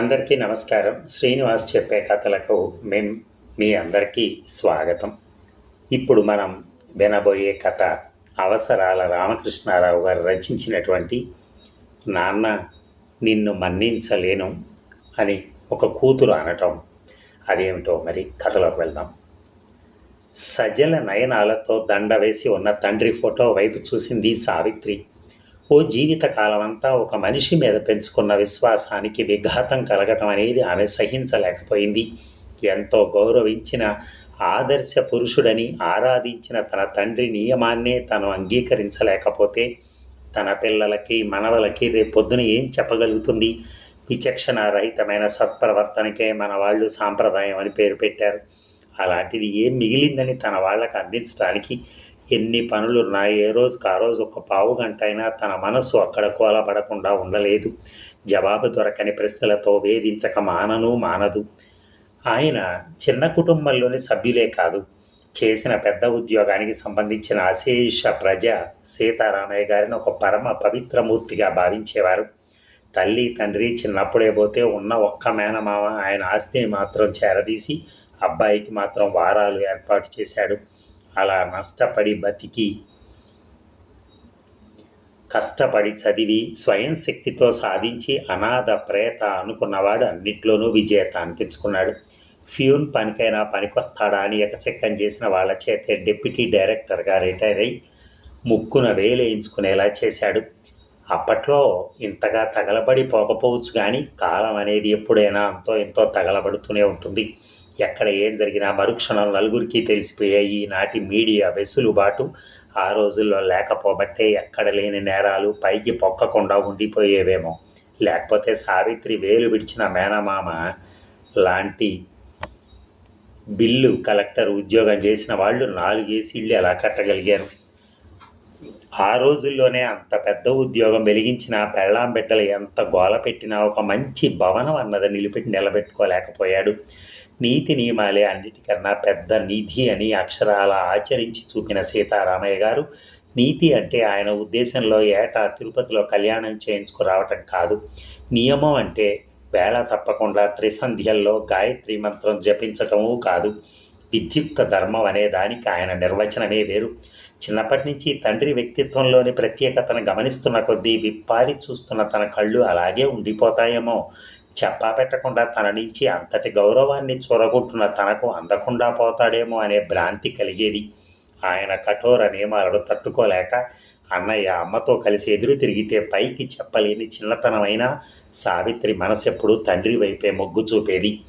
అందరికీ నమస్కారం. శ్రీనివాస్ చెప్పే కథలకు మేం మీ అందరికీ స్వాగతం. ఇప్పుడు మనం వినబోయే కథ అవసరాల రామకృష్ణారావు గారు రచించినటువంటి నాన్న నిన్ను మన్నించలేను అని ఒక కూతురు అనటం అదేమిటో మరి కథలోకి వెళ్దాం. సజల నయనాలతో దండ వేసి ఉన్న తండ్రి ఫోటో వైపు చూసింది సావిత్రి. ఓ జీవిత కాలమంతా ఒక మనిషి మీద పెంచుకున్న విశ్వాసానికి విఘాతం కలగటం అనేది ఆమె సహించలేకపోయింది. ఎంతో గౌరవించిన ఆదర్శ పురుషుడని ఆరాధించిన తన తండ్రి నియమాన్నే తను అంగీకరించలేకపోతే తన పిల్లలకి మనవలకి రేపొద్దున ఏం చెప్పగలుగుతుంది? విచక్షణారహితమైన సత్ప్రవర్తనకే మన వాళ్ళు సాంప్రదాయం అని పేరు పెట్టారు. అలాంటిది ఏం మిగిలిందని తన వాళ్ళకు అందించడానికి ఎన్ని పనులు పనులున్నా ఏ రోజుకి ఆ రోజు ఒక పావు గంట అయినా తన మనస్సు అక్కడ కోలబడకుండా ఉండలేదు. జవాబు దొరకని ప్రశ్నలతో వేధించక మానను మానదు. ఆయన చిన్న కుటుంబంలోని సభ్యులే కాదు. చేసిన పెద్ద ఉద్యోగానికి సంబంధించిన అశేష ప్రజ సీతారామయ్య గారిని ఒక పరమ పవిత్రమూర్తిగా భావించేవారు. తల్లి తండ్రి చిన్నప్పుడే పోతే ఉన్న ఒక్క మేనమామ ఆయన ఆస్తిని మాత్రం చేరదీసి అబ్బాయికి మాత్రం వారాలు ఏర్పాటు చేశాడు. అలా నష్టపడి బతికి కష్టపడి చదివి స్వయం శక్తితో సాధించి అనాథ ప్రేత అనుకున్నవాడు అన్నిట్లోనూ విజేత అనిపించుకున్నాడు. ఫ్యూన్ పనికైనా పనికొస్తాడా అని ఎకసెక్కం చేసిన వాళ్ళ చేతే డిప్యూటీ డైరెక్టర్గా రిటైర్ అయి ముక్కున వేలేయించుకునేలా చేశాడు. అప్పట్లో ఇంతగా తగలబడి పోకపోవచ్చు కానీ కాలం అనేది ఎప్పుడైనా అంతో ఎంతో తగలబడుతూనే ఉంటుంది. ఎక్కడ ఏం జరిగినా మరుక్షణం నలుగురికి తెలిసిపోయాయి. నాటి మీడియా వెసులుబాటు. ఆ రోజుల్లో లేకపోబట్టే ఎక్కడ లేని నేరాలు పైకి పొక్కకుండా ఉండిపోయేవేమో. లేకపోతే సావిత్రి వేలు విడిచిన మేనమామ లాంటి బిల్లు కలెక్టర్ ఉద్యోగం చేసిన వాళ్ళు నాలుగేసి ఇళ్ళు ఎలా కట్టగలిగారు? ఆ రోజుల్లోనే అంత పెద్ద ఉద్యోగం వెలిగించిన పెళ్ళాం బిడ్డలు ఎంత గోల పెట్టినా ఒక మంచి భవనం అన్నది నిలిపెట్టి నిలబెట్టుకోలేకపోయాడు. నీతి నియమాలే అన్నిటికన్నా పెద్ద నిధి అని అక్షరాల ఆచరించి చూపిన సీతారామయ్య గారు నీతి అంటే ఆయన ఉద్దేశంలో ఏటా తిరుపతిలో కళ్యాణం చేయించుకురావటం కాదు. నియమం అంటే వేళ తప్పకుండా త్రిసంధ్యల్లో గాయత్రి మంత్రం జపించటమూ కాదు. విద్యుక్త ధర్మం అనే దానికి ఆయన నిర్వచనమే వేరు. చిన్నప్పటి నుంచి తండ్రి వ్యక్తిత్వంలోని ప్రత్యేకతను గమనిస్తున్న కొద్దీ విప్పారి చూస్తున్న తన కళ్ళు అలాగే ఉండిపోతాయేమో. చెప్పా పెట్టకుండా తన నుంచి అంతటి గౌరవాన్ని చూరగొట్టున్న తనకు అందకుండా పోతాడేమో అనే భ్రాంతి కలిగేది. ఆయన కఠోర నియమాలను తట్టుకోలేక అన్నయ్య అమ్మతో కలిసి ఎదురు తిరిగితే పైకి చెప్పలేని చిన్నతనమైన సావిత్రి మనసెప్పుడు తండ్రి వైపే మొగ్గు చూపేది.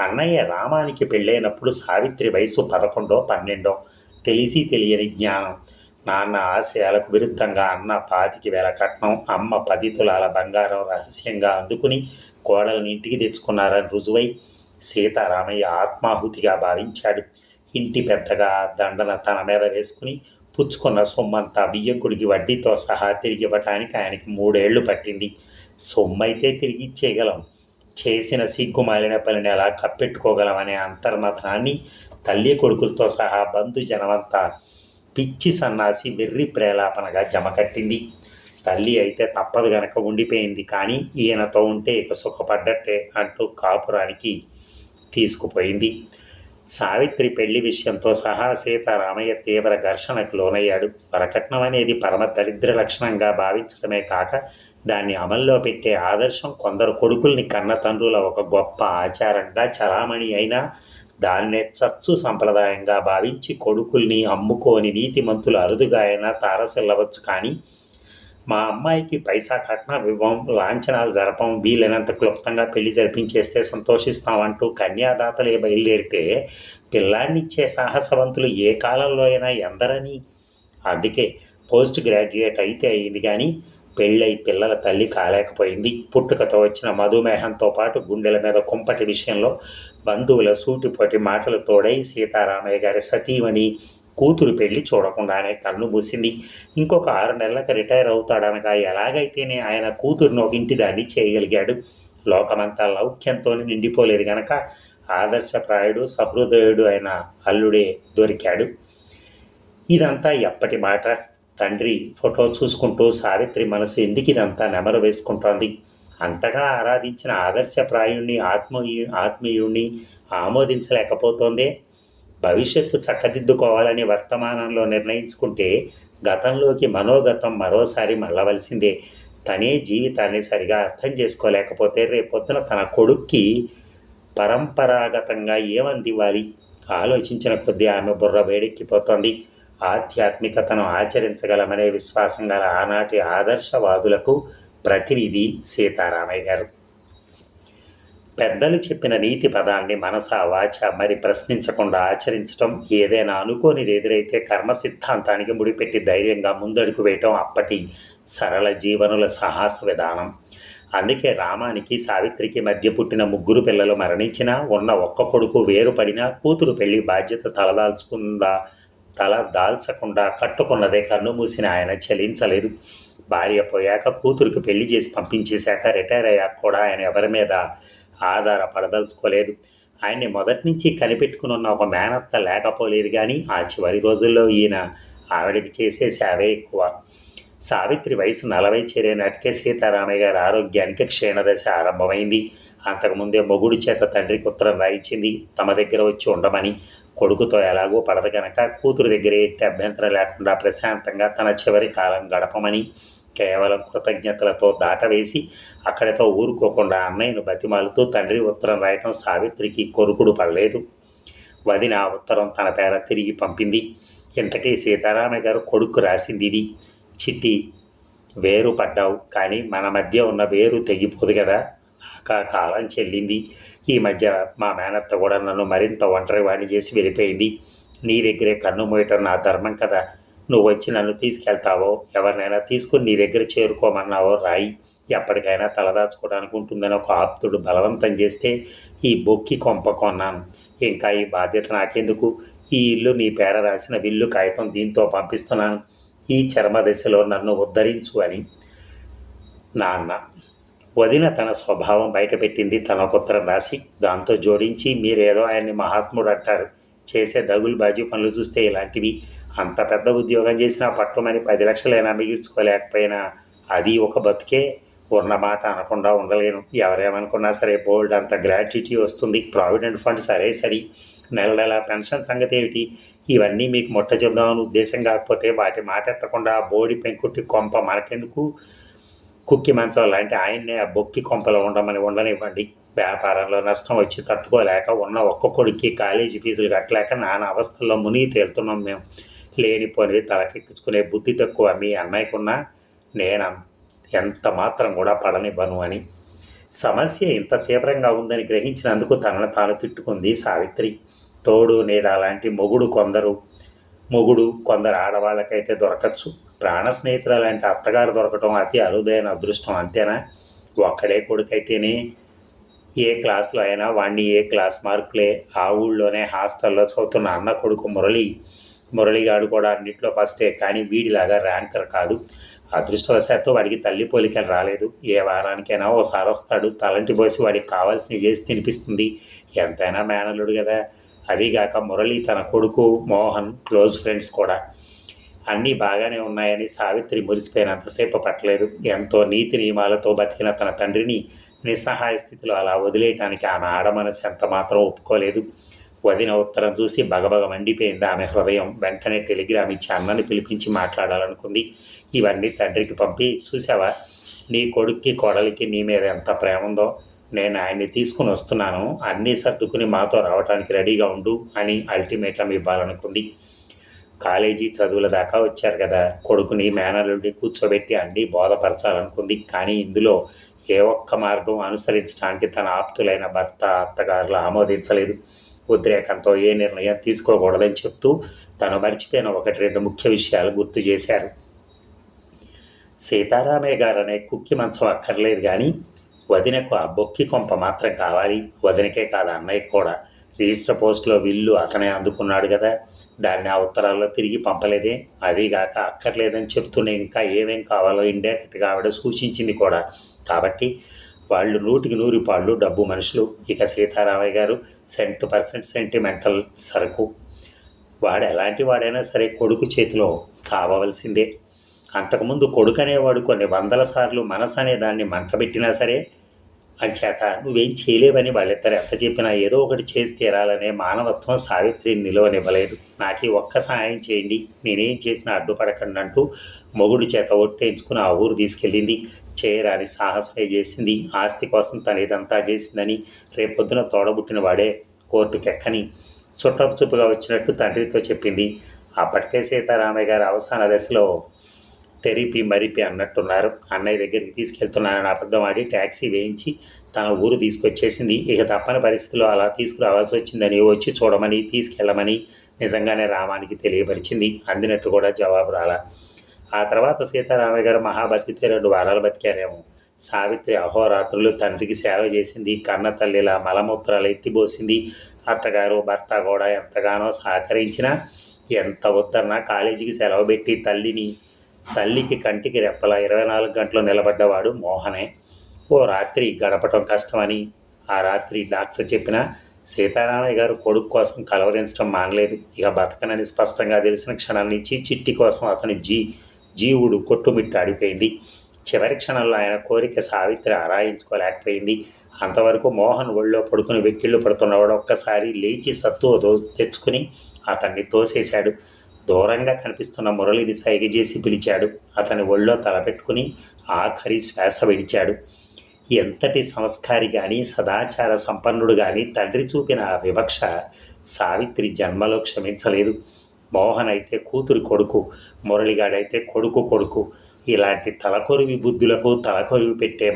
అన్నయ్య రామానికి పెళ్ళైనప్పుడు సావిత్రి వయసు పదకొండో పన్నెండో తెలిసి తెలియని జ్ఞానం. నాన్న ఆశయాలకు విరుద్ధంగా అన్న పాతికి వేల కట్నం అమ్మ పది తులాల బంగారం రహస్యంగా అందుకుని కోడలను ఇంటికి తెచ్చుకున్నారని రుజువై సీతారామయ్య ఆత్మాహుతిగా భావించాడు. ఇంటి పెద్దగా దండన తన మీద వేసుకుని పుచ్చుకున్న సొమ్మంతా బియ్యకుడికి వడ్డీతో సహా తిరిగి ఇవ్వటానికి ఆయనకి మూడేళ్ళు పట్టింది. సొమ్మైతే తిరిగి ఇచ్చేయగలం. చేసిన సిగ్గుమాలిన పనిని ఎలా కప్పెట్టుకోగలం అనే అంతర్మథనాన్ని తల్లి కొడుకులతో సహా బంధు జనమంతా పిచ్చి సన్నాసి వెర్రి ప్రేలాపనగా జమకట్టింది తల్లి అయితే తప్పదు గనక ఉండిపోయింది. కానీ ఈయనతో ఉంటే ఇక సుఖపడ్డట్టే అంటూ కాపురానికి తీసుకుపోయింది. సావిత్రి పెళ్ళి విషయంతో సహా సీతారామయ్య తీవ్ర ఘర్షణకు లోనయ్యాడు. వరకట్నం అనేది పరమ దరిద్ర లక్షణంగా భావించడమే కాక దాన్ని అమల్లో పెట్టే ఆదర్శం కొందరు కొడుకుల్ని కన్న తండ్రుల ఒక గొప్ప ఆచారంగా చలామణి అయినా దాన్నే చచ్చు సంప్రదాయంగా భావించి కొడుకుల్ని అమ్ముకోని నీతిమంతులు అరుదుగా అయినా తారసిల్లవచ్చు కానీ మా అమ్మాయికి పైసా కట్నం ఇవ్వం లాంఛనాలు జరపం వీలైనంత క్లుప్తంగా పెళ్ళి జరిపించేస్తే సంతోషిస్తామంటూ కన్యాదాతలే బయలుదేరితే పిల్లాన్నిచ్చే సాహసవంతులు ఏ కాలంలో అయినా ఎందరని. అందుకే పోస్ట్ గ్రాడ్యుయేట్ అయితే అయింది కానీ పెళ్ళై పిల్లల తల్లి కాలేకపోయింది. పుట్టుకతో వచ్చిన మధుమేహంతో పాటు గుండెల మీద కుంపటి విషయంలో బంధువుల సూటిపోటి మాటలు తోడై సీతారామయ్య గారి సతీమణి కూతురు పెళ్ళి చూడకుండానే కన్ను మూసింది. ఇంకొక ఆరు నెలలకు రిటైర్ అవుతాడనగా ఎలాగైతేనే ఆయన కూతురును ఒక ఇంటి దాన్ని చేయగలిగాడు. లోకమంతా లౌక్యంతో నిండిపోలేదు గనక ఆదర్శప్రాయుడు సహృదయుడు అయిన అల్లుడే దొరికాడు. ఇదంతా ఎప్పటి మాట? తండ్రి ఫోటో చూసుకుంటూ సావిత్రి మనసు ఎందుకు ఇదంతా నెమరు వేసుకుంటోంది. అంతగా ఆరాధించిన ఆదర్శప్రాయుణ్ణి ఆత్మీయు ఆత్మీయుణ్ణి ఆమోదించలేకపోతోందే. భవిష్యత్తు చక్కదిద్దుకోవాలని వర్తమానంలో నిర్ణయించుకుంటే గతంలోకి మనోగతం మరోసారి మళ్ళవలసిందే. తనే జీవితాన్ని సరిగా అర్థం చేసుకోలేకపోతే రేపొద్దున తన కొడుక్కి పరంపరాగతంగా ఏమందివ్వాలి? ఆలోచించిన కొద్దీ ఆమె బుర్ర వేడెక్కిపోతోంది. ఆధ్యాత్మికతను ఆచరించగలమనే విశ్వాసం గల ఆనాటి ఆదర్శవాదులకు ప్రతినిధి సీతారామయ్య గారు పెద్దలు చెప్పిన నీతి పదాన్ని మనస వాచ మరి ప్రశ్నించకుండా ఆచరించడం ఏదైనా అనుకోనిది ఎదురైతే కర్మ సిద్ధాంతానికి ముడిపెట్టి ధైర్యంగా ముందడుగు వేయటం అప్పటి సరళ జీవనుల సాహస విధానం. అందుకే రామానికి సావిత్రికి మధ్య పుట్టిన ముగ్గురు పిల్లలు మరణించినా ఉన్న ఒక్క కొడుకు వేరుపడినా కూతురు పెళ్ళి బాధ్యత తలదాల్చుకుందా తల దాల్చకుండా కట్టుకున్నదే కన్ను మూసిన ఆయన చలించలేదు. భార్య పోయాక కూతురికి పెళ్ళి చేసి పంపించేశాక రిటైర్ అయ్యాక కూడా ఆయన ఎవరి మీద ఆధారపడదలుచుకోలేదు. ఆయన్ని మొదటి నుంచి కనిపెట్టుకుని ఉన్న ఒక మేనత్త లేకపోలేదు కానీ ఆ చివరి రోజుల్లో ఈయన ఆవిడకి చేసే సేవే ఎక్కువ. సావిత్రి వయసు నలభై చేరే నాటికే సీతారామయ్య గారి ఆరోగ్యానికి క్షీణదశ ఆరంభమైంది. అంతకుముందే మొగుడు చేత తండ్రికి ఉత్తరం రాయించింది. తమ దగ్గర వచ్చి ఉండమని కొడుకుతో ఎలాగో పడదు కనుక కూతురు దగ్గర ఎట్టి అభ్యంతరం లేకుండా ప్రశాంతంగా తన చివరి కాలం గడపమని కేవలం కృతజ్ఞతలతో దాటవేసి అక్కడితో ఊరుకోకుండా అన్నయ్యను బతిమాలుతూ తండ్రి ఉత్తరం రాయటం సావిత్రికి కొరుకుడు పడలేదు. వదిన ఆ ఉత్తరం తన పేర తిరిగి పంపింది. ఇంతకీ సీతారామయ్య గారు కొడుకు రాసింది ఇది. చిట్టి వేరు పడ్డావు కానీ మన మధ్య ఉన్న వేరు తెగిపోదు కదా. కాలం చెల్లింది. ఈ మధ్య మా మేనత్త కూడా నన్ను మరింత ఒంటరి వాణి చేసి వెళ్ళిపోయింది. నీ దగ్గరే కన్ను మూయటం నా ధర్మం కదా. నువ్వు వచ్చి నన్ను తీసుకెళ్తావో ఎవరినైనా తీసుకుని నీ దగ్గర చేరుకోమన్నావో రాయి. ఎప్పటికైనా తలదాచుకోవడానికి ఉంటుందని ఒక ఆప్తుడు బలవంతం చేస్తే ఈ బొక్కి కొంప కొన్నాను. ఇంకా ఈ బాధ్యత నాకెందుకు? ఈ ఇల్లు నీ పేర రాసిన విల్లు కాగితం దీంతో పంపిస్తున్నాను. ఈ చర్మ దశలో నన్ను ఉద్ధరించు అని. నాన్న వదిన తన స్వభావం బయటపెట్టింది తన ఉత్తరం రాసి దాంతో జోడించి మీరేదో ఆయన్ని మహాత్ముడు అంటారు. చేసే దగులు బాజీ పనులు చూస్తే ఇలాంటివి. అంత పెద్ద ఉద్యోగం చేసినా పట్టుమని పది లక్షలైనా మిగిల్చుకోలేకపోయినా. అది ఒక బతుకే. ఉన్న మాట అనకుండా ఉండలేను. ఎవరేమనుకున్నా సరే బోల్డ్ అంత గ్రాట్యుటీ వస్తుంది. ప్రావిడెంట్ ఫండ్ సరే సరి. నెల నెల పెన్షన్ సంగతి ఏమిటి? ఇవన్నీ మీకు ముట్ట చెబుదామని ఉద్దేశం కాకపోతే వాటి మాట ఎత్తకుండా బోడి పెంకుట్టి కొంప మనకెందుకు? కుక్కి మంచం లాంటి ఆయన్నే ఆ బొక్కి కొంపలో ఉండమని ఉండనివ్వండి. వ్యాపారంలో నష్టం వచ్చి తట్టుకోలేక ఉన్న ఒక్క కొడుక్కి కాలేజీ ఫీజులు కట్టలేక నానా అవస్థల్లో మునిగి తేలుతున్నాం మేము. లేనిపోనివి తలకెక్కించుకునే బుద్ధి తక్కువ మీ అన్నయ్యకున్నా నేను ఎంత మాత్రం కూడా పడనివ్వను అని. సమస్య ఇంత తీవ్రంగా ఉందని గ్రహించినందుకు తనను తాను తిట్టుకుంది సావిత్రి. తోడు నీడ లాంటి మొగుడు కొందరు మొగుడు కొందరు ఆడవాళ్ళకైతే దొరకచ్చు. ప్రాణ స్నేహితుల లాంటి అత్తగారు దొరకటం అతి అరుదైన అదృష్టం అంతేనా? ఒక్కడే కొడుకైతేనే ఏ క్లాస్లో అయినా వాణ్ణి ఏ క్లాస్ మార్కులే ఆ ఊళ్ళోనే హాస్టల్లో చదువుతున్న అన్న కొడుకు మురళి మురళిగాడు కూడా అన్నింటిలో ఫస్టే కానీ వీడిలాగా ర్యాంకర్ కాదు. అదృష్టవశాత్తు వాడికి తల్లి పోలికలు రాలేదు. ఏ వారానికైనా ఓసారి వస్తాడు. తలంటి పోసి వాడికి కావాల్సినవి చేసి తినిపిస్తుంది. ఎంతైనా మేనలుడు కదా అదీగాక మురళి తన కొడుకు మోహన్ క్లోజ్ ఫ్రెండ్స్ కూడా. అన్నీ బాగానే ఉన్నాయని సావిత్రి మురిసిపోయినంతసేపు పట్టలేదు. ఎంతో నీతి నియమాలతో బతికిన తన తండ్రిని నిస్సహాయ స్థితిలో అలా వదిలేయటానికి ఆమె ఆడమనసు ఎంత మాత్రం ఒప్పుకోలేదు. వదిన ఉత్తరం చూసి బగబగ మండిపోయింది ఆమె హృదయం. వెంటనే టెలిగ్రామ్ ఇచ్చి అన్నని పిలిపించి మాట్లాడాలనుకుంది. ఇవన్నీ తండ్రికి పంపి చూసావా నీ కొడుక్కి కోడలికి నీ మీద ఎంత ప్రేమ ఉందో? నేను ఆయన్ని తీసుకుని వస్తున్నాను. అన్నీ సర్దుకుని మాతో రావడానికి రెడీగా ఉండు అని అల్టిమేటం ఇవ్వాలనుకుంది. కాలేజీ చదువుల దాకా వచ్చారు కదా. కొడుకుని మేనల్లుడిని కూర్చోబెట్టి అన్నీ బోధపరచాలనుకుంది. కానీ ఇందులో ఏ ఒక్క మార్గం అనుసరించడానికి తన ఆప్తులైన భర్త అత్తగారులు ఆమోదించలేదు. ఉద్రేకంతో ఏ నిర్ణయం తీసుకోకూడదని చెప్తూ తను మర్చిపోయిన ఒకటి రెండు ముఖ్య విషయాలు గుర్తు చేశారు. సీతారామయ్య గారు అనే కుక్కి మంచం అక్కర్లేదు కానీ వదినకు ఆ బొక్కి కొంప మాత్రం కావాలి. వదినకే కాదు అన్నయ్యకి కూడా. రిజిస్టర్ పోస్ట్లో విల్లు అతనే అందుకున్నాడు కదా. దాన్ని ఆ ఉత్తరాల్లో తిరిగి పంపలేదే. అదీగాక అక్కర్లేదని చెప్తూనే ఇంకా ఏమేం కావాలో ఇండైరెక్ట్గా ఆవిడ సూచించింది కూడా. కాబట్టి వాళ్ళు నూటికి నూరు పాళ్ళు డబ్బు మనుషులు. ఇక సీతారామయ్య గారు సెంట్ పర్సెంట్ సెంటిమెంటల్ సరుకు. వాడు ఎలాంటి వాడైనా సరే కొడుకు చేతిలో చావవలసిందే. అంతకుముందు కొడుకు అనేవాడు కొన్ని వందల సార్లు మనసు అనే దాన్ని మంటబెట్టినా సరే అంచేత నువ్వేం చేయలేవని వాళ్ళిద్దరు ఎంత చెప్పినా ఏదో ఒకటి చేసి తీరాలనే మానవత్వం సావిత్రిని నిలవనివ్వలేదు. నాకు ఒక్క సహాయం చేయండి. నేనేం చేసినా అడ్డుపడకండి అంటూ మొగుడు చేత ఒట్టేయించుకుని ఆ ఊరు తీసుకెళ్ళింది. చేయరాని సాహసమే చేసింది. ఆస్తి కోసం తను ఇదంతా చేసిందని రేపొద్దున తోడబుట్టిన వాడే కోర్టుకెక్కని చుట్టపు చూపుగా వచ్చినట్టు తండ్రితో చెప్పింది. అప్పటికే సీతారామయ్య గారి అవసాన దశలో తెరిపి మరిపి అన్నట్టున్నారు. అన్నయ్య దగ్గరికి తీసుకెళ్తున్నానని అబద్ధం ఆడి ట్యాక్సీ వేయించి తన ఊరు తీసుకొచ్చేసింది. ఇక తప్పని పరిస్థితిలో అలా తీసుకురావాల్సి వచ్చిందని వచ్చి చూడమని తీసుకెళ్ళమని నిజంగానే రామానికి తెలియపరిచింది. అందినట్టు కూడా జవాబు రాలా. ఆ తర్వాత సీతారామయ్య గారు మహాబతితో రెండు వారాలు బతికారేమో. సావిత్రి అహోరాత్రులు తండ్రికి సేవ చేసింది. కన్న తల్లిలా మలమూత్రాలు ఎత్తిపోసింది అత్తగారు భర్త కూడా ఎంతగానో సహకరించినా ఎంత వద్దన్నా కాలేజీకి సెలవు పెట్టి తల్లిని తల్లికి కంటికి రెప్పల ఇరవై నాలుగు గంటలు నిలబడ్డవాడు మోహనే. ఓ రాత్రి గడపటం కష్టమని ఆ రాత్రి డాక్టర్ చెప్పిన సీతారామయ్య గారు కొడుకు కోసం కలవరించడం మానలేదు. ఇక బతకనని స్పష్టంగా తెలిసిన క్షణాన్ని చిట్టి కోసం అతని జీ జీవుడు కొట్టుమిట్టాడిపోయింది చివరి క్షణంలో ఆయన కోరిక సావిత్రి ఆరాయించుకోలేకపోయింది. అంతవరకు మోహన్ ఒళ్ళో పడుకుని వెక్కిళ్ళు పడుతున్నవాడు ఒక్కసారి లేచి సత్తువ తెచ్చుకుని అతన్ని తోసేశాడు. దూరంగా కనిపిస్తున్న మురళిని సైగ చేసి పిలిచాడు. అతని ఒళ్ళో తలపెట్టుకుని ఆఖరి శ్వాస విడిచాడు. ఎంతటి సంస్కారి కానీ సదాచార సంపన్నుడు కానీ తండ్రి చూపిన ఆ వివక్ష సావిత్రి జన్మలో క్షమించలేదు. మోహన్ అయితే కూతురి కొడుకు మురళిగాడైతే కొడుకు కొడుకు. ఇలాంటి తలకొరివి బుద్ధులకు తలకొరివి పెట్టే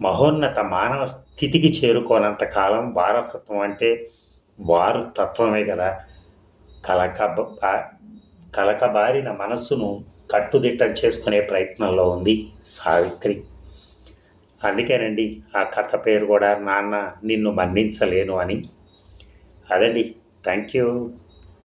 మహోన్నత మానవ స్థితికి చేరుకోనంత కాలం వారసత్వం అంటే వారు తత్వమే కదా. కలక కలకబారిన మనస్సును కట్టుదిట్టం చేసుకునే ప్రయత్నంలో ఉంది సావిత్రి. అందుకేనండి ఆ కథ పేరు కూడా నాన్న నిన్ను మన్నించలేను అని. అదండి. Thank you